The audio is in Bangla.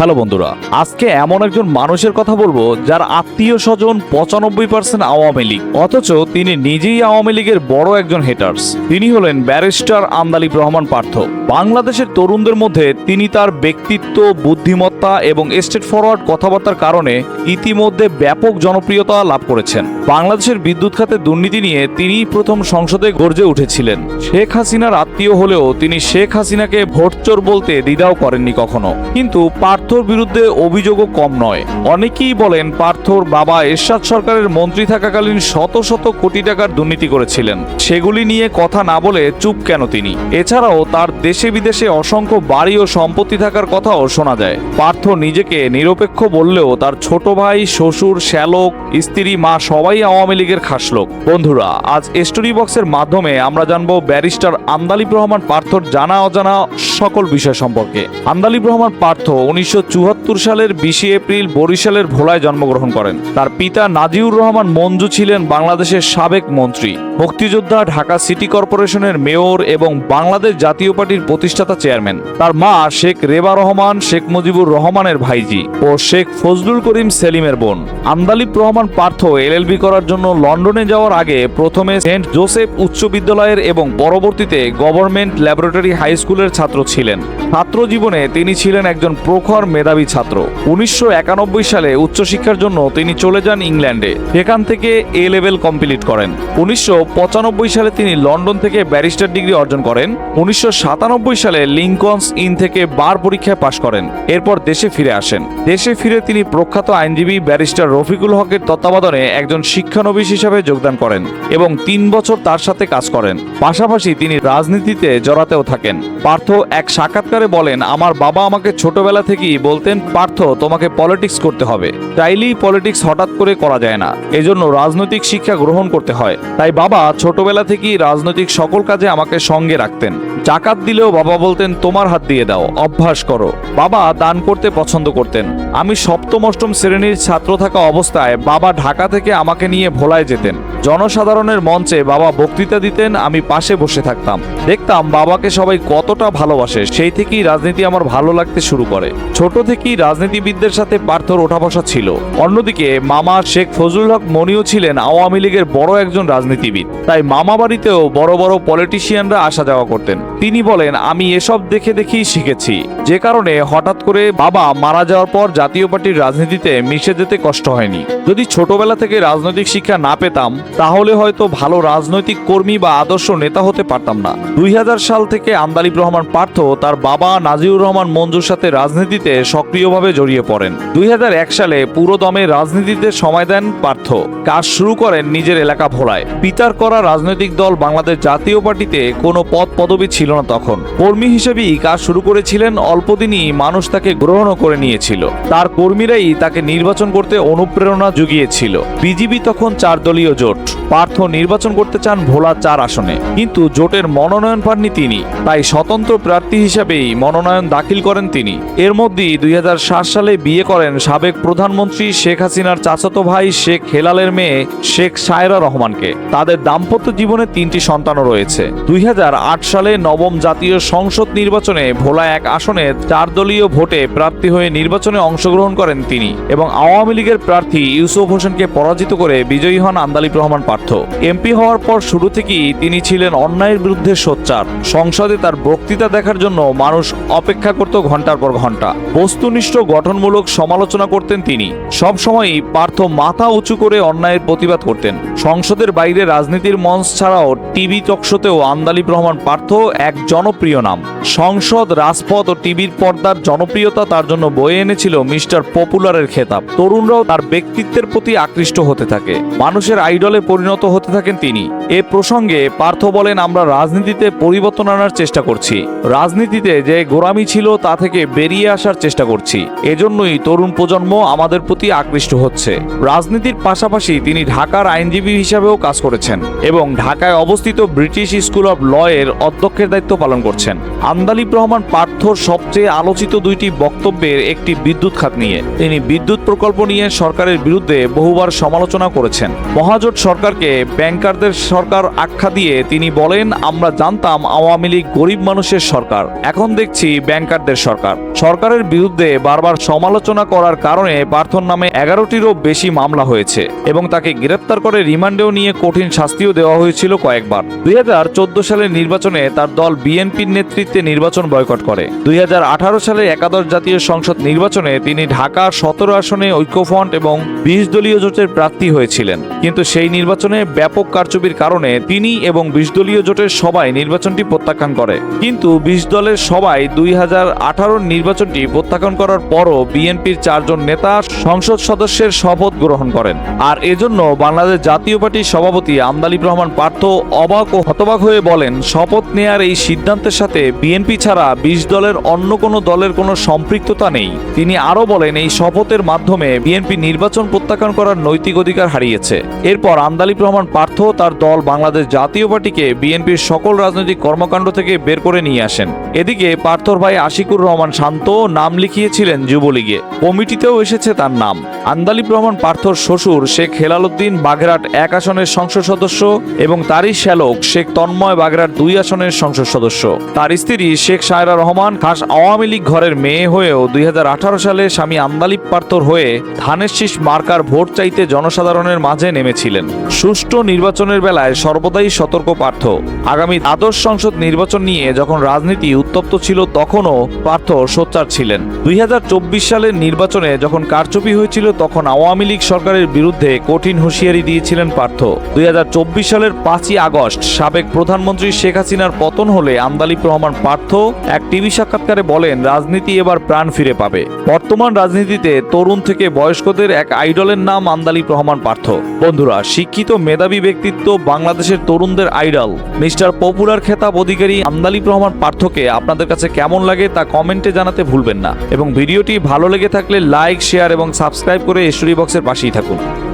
হ্যালো বন্ধুরা, আজকে এমন একজন মানুষের কথা বলব যার আত্মীয় স্বজন পঁচানব্বই পার্সেন্ট আওয়ামী লীগ। অথচ তিনি নিজেই আওয়ামী লীগের বড় একজন হেটার্স তিনি হলেন ব্যারিস্টার আমদালিব রহমান পার্থ। বাংলাদেশের তরুণদের মধ্যে তিনি তার ব্যক্তিত্ব, বুদ্ধিমত্তা এবং স্টেট ফরওয়ার্ড কথাবার্তার কারণে ইতিমধ্যে ব্যাপক জনপ্রিয়তা লাভ করেছেন। বাংলাদেশের বিদ্যুৎ খাতে দুর্নীতি নিয়ে তিনিই প্রথম সংসদে গর্জে উঠেছিলেন। শেখ হাসিনার আত্মীয় হলেও তিনি শেখ হাসিনাকে ভোটচোর বলতে দ্বিধাও করেননি কখনো। কিন্তু পার্থর বিরুদ্ধে অভিযোগও কম নয়। অনেকেই বলেন পার্থর বাবা এরশাদ সরকারের মন্ত্রী থাকাকালীন শত শত কোটি টাকার দুর্নীতি করেছিলেন। সেগুলি নিয়ে কথা না বলে চুপ কেন তিনি? এছাড়াও তার দেশে বিদেশে অসংখ্য বাড়ি ও সম্পত্তি থাকার কথাও শোনা যায়। পার্থ নিজেকে নিরপেক্ষ বললেও তার ছোট ভাই, শ্বশুর, শ্যালক, স্ত্রী, মা সবাই আওয়ামী লীগের খাস লোক। বন্ধুরা, আজ স্টোরি বক্সের মাধ্যমে আমরা জানব ব্যারিস্টার আন্দালিব রহমান পার্থর জানা অজানা সকল বিষয় সম্পর্কে। আন্দালিব রহমান পার্থ উনিশশো সালের বিশে এপ্রিল বরিশালের ভোলায় জন্মগ্রহণ করেন। তার পিতা নাজিউর রহমান মঞ্জু ছিলেন বাংলাদেশের সাবেক মন্ত্রী। মুক্তিযোদ্ধা ঢাকা সিটি কর্পোরেশনের মেয়র এবং বাংলাদেশ জাতীয় পার্টির প্রতিষ্ঠাতা চেয়ারম্যান। তার মা শেখ রেবা রহমান, শেখ মুজিবুর রহমানের ভাইজি ও শেখ ফজলুল করিম সেলিমের বোন। আন্দালিব রহমান পার্থ এলএলবি করার জন্য লন্ডনে যাওয়ার আগে প্রথমে সেন্ট জোসেফ উচ্চ বিদ্যালয়ের এবং পরবর্তীতে গভর্নমেন্ট ল্যাবরেটরি হাই স্কুলের ছাত্র ছিলেন। ছাত্র জীবনে তিনি ছিলেন একজন প্রখর মেধাবী ছাত্র। উনিশশো একানব্বই সালে উচ্চশিক্ষার জন্য তিনি চলে যান ইংল্যান্ডে। সেখান থেকে এ লেভেল কমপ্লিট করেন। উনিশশো পঁচানব্বই সালে তিনি লন্ডন থেকে ব্যারিস্টার ডিগ্রি অর্জন করেন। উনিশশো সাতানব্বই সালে লিঙ্কনস ইন থেকে বার পরীক্ষায় পাশ করেন। এরপর দেশে ফিরে আসেন। দেশে ফিরে তিনি প্রখ্যাত আইনজীবী ব্যারিস্টার রফিকুল হকের তত্ত্বাবধানে একজন শিক্ষানবিশ হিসাবে যোগদান করেন এবং তিন বছর তার সাথে কাজ করেন। পাশাপাশি তিনি রাজনীতিতে জড়াতেও থাকেন। পার্থ এক সাক্ষাৎকারে বলেন, আমার বাবা আমাকে ছোটবেলা থেকেই বলতেন, পার্থ, তোমাকে পলিটিক্স করতে হবে। চাইলেই পলিটিক্স হঠাৎ করে করা যায় না। এজন্য রাজনৈতিক শিক্ষা গ্রহণ করতে হয়। তাই বাবা ছোটবেলা থেকেই রাজনৈতিক সকল কাজে আমাকে সঙ্গে রাখতেন। জাকাত দিলেও বাবা বলতেন, তোমার হাত দিয়ে দাও, অভ্যাস করো। বাবা দান করতে পছন্দ করতেন। আমি সপ্তম, অষ্টম শ্রেণির ছাত্র থাকা অবস্থায় বাবা ঢাকা থেকে আমাকে নিয়ে ভোলায় যেতেন। জনসাধারণের মঞ্চে বাবা বক্তৃতা দিতেন, আমি পাশে বসে থাকতাম। দেখতাম বাবাকে সবাই কতটা ভালোবাসে, সেই থেকেই রাজনীতি আমার ভালো লাগতে শুরু করে। ছোট থেকেই রাজনীতিবিদদের সাথে পার্থর ওঠা বসা ছিল। অন্যদিকে মামা শেখ ফজলুল হক মনিও ছিলেন আওয়ামী লীগের বড় একজন রাজনীতিবিদ। তাই মামা বাড়িতেও বড় বড় পলিটিশিয়ানরা আসা যাওয়া করতেন। তিনি বলেন, আমি এসব দেখে দেখেই শিখেছি। যে কারণে হঠাৎ করে বাবা মারা যাওয়ার পর জাতীয় পার্টির রাজনীতিতে মিশে যেতে কষ্ট হয়নি। যদি ছোটবেলা থেকে রাজনৈতিক শিক্ষা না পেতাম, তাহলে হয়তো ভালো রাজনৈতিক কর্মী বা আদর্শ নেতা হতে পারতাম না। দুই হাজার সাল থেকে আন্দালিব রহমান পার্থ তার বাবা নাজিউর রহমান মঞ্জুর সাথে রাজনীতিতে সক্রিয়ভাবে জড়িয়ে পড়েন। দুই হাজার এক সালে পুরো দমে রাজনীতিতে সময় দেন পার্থ। কাজ শুরু করেন নিজের এলাকা ভোলায়। পিতার করা রাজনৈতিক দল বাংলাদেশ জাতীয় পার্টিতে কোনো পদ পদবি ছিল না তখন। কর্মী হিসেবেই কাজ শুরু করেছিলেন অল্পদিনই মানুষ তাকে গ্রহণও করে নিয়েছিল। তার কর্মীরাই তাকে নির্বাচন করতে অনুপ্রেরণা জুগিয়েছিল। বিজিবি তখন চার দলীয় জোট। পার্থ নির্বাচন করতে চান ভোলা চার আসনে। কিন্তু জোটের মনোনয়ন পাননি তিনি। তাই স্বতন্ত্র প্রার্থী হিসেবেই মনোনয়ন দাখিল করেন তিনি। এর মধ্যেই দুই হাজার সাত সালে বিয়ে করেন সাবেক প্রধানমন্ত্রী শেখ হাসিনার চাচাতো ভাই শেখ হেলালের মেয়ে শেখ সায়রা রহমানকে। তাদের দাম্পত্য জীবনে তিনটি সন্তানও রয়েছে। দুই হাজার আট সালে নবম জাতীয় সংসদ নির্বাচনে ভোলা এক আসনে চার দলীয় ভোটে প্রার্থী হয়ে নির্বাচনে অংশগ্রহণ করেন তিনি এবং আওয়ামী লীগের প্রার্থী ইউসুফ হোসেনকে পরাজিত করে বিজয়ী হন আন্দালিব রহমান পার্থ এমপি হওয়ার পর শুরু থেকেই তিনি ছিলেন অন্যায়ের বিরুদ্ধে সোচ্চার। সংসদে তার বক্তৃতা দেখার জন্য মানুষ অপেক্ষা করত ঘণ্টার পর ঘণ্টা বস্তুনিষ্ঠ গঠনমূলক সমালোচনা করতেন তিনি। সব সময়ই পার্থ মাথা উঁচু করে অন্যায়ের প্রতিবাদ করতেন। সংসদের বাইরে রাজনীতির মঞ্চ ছাড়াও টিভি টকশোতেও আন্দালিব রহমান পার্থ এক জনপ্রিয় নাম। সংসদ, রাজপথ ও টিভির পর্দার জনপ্রিয়তা তার জন্য বয়ে এনেছিল মিস্টার পপুলারের খেতাব। তরুণরাও তার ব্যক্তিত্বের প্রতি আকৃষ্ট হতে থাকে। মানুষের আইডলে পরিণত হতে থাকেন তিনি। এ প্রসঙ্গে পার্থ বলেন, আমরা রাজনীতিতে পরিবর্তন আনার চেষ্টা করছি। রাজনীতিতে যে গোড়ামি ছিল তা থেকে বেরিয়ে আসার চেষ্টা করছি। এজন্যই তরুণ প্রজন্ম আমাদের প্রতি আকৃষ্ট হচ্ছে। রাজনীতির পাশাপাশি তিনি ঢাকার আইনজীবী হিসাবেও কাজ করেছেন এবং ঢাকায় অবস্থিত অবস্থিত ব্রিটিশ স্কুল অব ল এর অধ্যক্ষের দায়িত্ব পালন করছেন। আন্দালিব রহমান পার্থর সবচেয়ে আলোচিত দুইটি বক্তব্যের একটি বিদ্যুৎ খাত নিয়ে। তিনি বিদ্যুৎ প্রকল্প নিয়ে সরকারের বিরুদ্ধে বহুবার সমালোচনা করেছেন। মহাজোট সরকারকে ব্যাংকারদের সরকার আখ্যা দিয়ে তিনি বলেন, আমরা জানতাম আওয়ামী লীগ গরিব মানুষের সরকার। এখন দেখছি ব্যাংকারদের সরকার। সরকারের বিরুদ্ধে বারবার সমালোচনা করার কারণে পার্থর নামে এগারোটিরও বেশি মামলা হয়েছে এবং তাকে গ্রেপ্তার করে রিমান্ডেও নিয়ে কঠিন শাস্তিও দেওয়া হয়েছিল কয়েকবার দুই সালের নির্বাচনে তার দল বিএনপির নেতৃত্বে নির্বাচন বয়কট করে। দুই হাজার আঠারো সালে একাদশ জাতীয় সংসদ নির্বাচনে তিনি ঢাকা সতেরো আসনে ঐক্যফ্রন্ট এবং বিশ দলীয় জোটের প্রার্থী হয়েছিলেন। কিন্তু সেই নির্বাচনে ব্যাপক কারচুপির কারণে তিনি এবং বিশ দলীয় জোটের সবাই নির্বাচনটি প্রত্যাখ্যান করে। কিন্তু বিশ দলের সবাই দুই হাজার নির্বাচনটি প্রত্যাখ্যান করার পরও বিএনপির চারজন নেতা সংসদ সদস্যের শপথ গ্রহণ করেন। আর এজন্য বাংলাদেশ জাতীয় পার্টির সভাপতি আমদালিব রহমান পার্থ অবাক ও হতবাক হয়ে বলেন, শপথ নেয়ার এই সিদ্ধান্তের সাথে বিএনপি ছাড়া বিশ দলের অন্য কোনো দলের কোনো সম্পৃক্ততা নেই। তিনি আরও বলেন, এই শপথের মাধ্যমে বিএনপি নির্বাচন প্রত্যাখ্যান করার নৈতিক অধিকার হারিয়েছে। এরপর আমদালিব রহমান পার্থ তার দল বাংলাদেশ জাতীয় পার্টিকে বিএনপির সকল রাজনৈতিক কর্মকাণ্ড থেকে বের করে নিয়ে আসেন। এদিকে পার্থর ভাই আশিকুর রহমান শান্ত নাম লিখিয়েছিলেন যুবলীগে। কমিটিতেও এসেছে তার নাম। আন্দালিব রহমান পার্থর শ্বশুর শেখ হেলালুদ্দিন বাগেরহাট এক আসনের সংসদ সদস্য এবং তারই শ্যালক শেখ তন্ময় বাগরার দুই আসনের সংসদ সদস্য। তার স্ত্রী শেখ সায়রা রহমান খাস আওয়ামী লীগ ঘরের মেয়ে হয়েও দুই হাজার আঠারো সালে স্বামী আন্দালিব পার্থর হয়ে ধানের শীষ মার্কার ভোট চাইতে জনসাধারণের মাঝে নেমেছিলেন। সুষ্ঠু নির্বাচনের বেলায় সর্বদাই সতর্ক পার্থ। আগামী দ্বাদশ সংসদ নির্বাচন নিয়ে যখন রাজনীতি উত্তপ্ত ছিল, তখনও পার্থ সোচ্চার ছিলেন। দুই হাজার চব্বিশ সালের নির্বাচনে যখন কারচুপি হয়েছিল, তখন আওয়ামী লীগ সরকারের বিরুদ্ধে কঠিন হুঁশিয়ারি দিয়েছিলেন পার্থ। দুই হাজার চব্বিশ সালের পাঁচই আগস্ট সাবেক প্রধানমন্ত্রী শেখ হাসিনার পতন হলে আন্দালিব রহমান পার্থ। এক টিভি সাক্ষাৎকারে বলেন, রাজনীতি এবার প্রাণ ফিরে পাবে। বর্তমান রাজনীতিতে তরুণ থেকে বয়স্কদের এক আইডলের নাম আন্দালিব রহমান পার্থ। বন্ধুরা, শিক্ষিত মেধাবী ব্যক্তিত্ব বাংলাদেশের তরুণদের আইডল। মিস্টার পপুলার খেতাব অধিকারী আন্দালিব রহমান পার্থকে আপনাদের কাছে কেমন লাগে তা কমেন্টে জানাতে ভুলবেন না। এবং ভিডিওটি ভালো লেগে থাকলে লাইক, শেয়ার এবং সাবস্ক্রাইব করে স্টোরি বক্সের পাশেই থাকুন।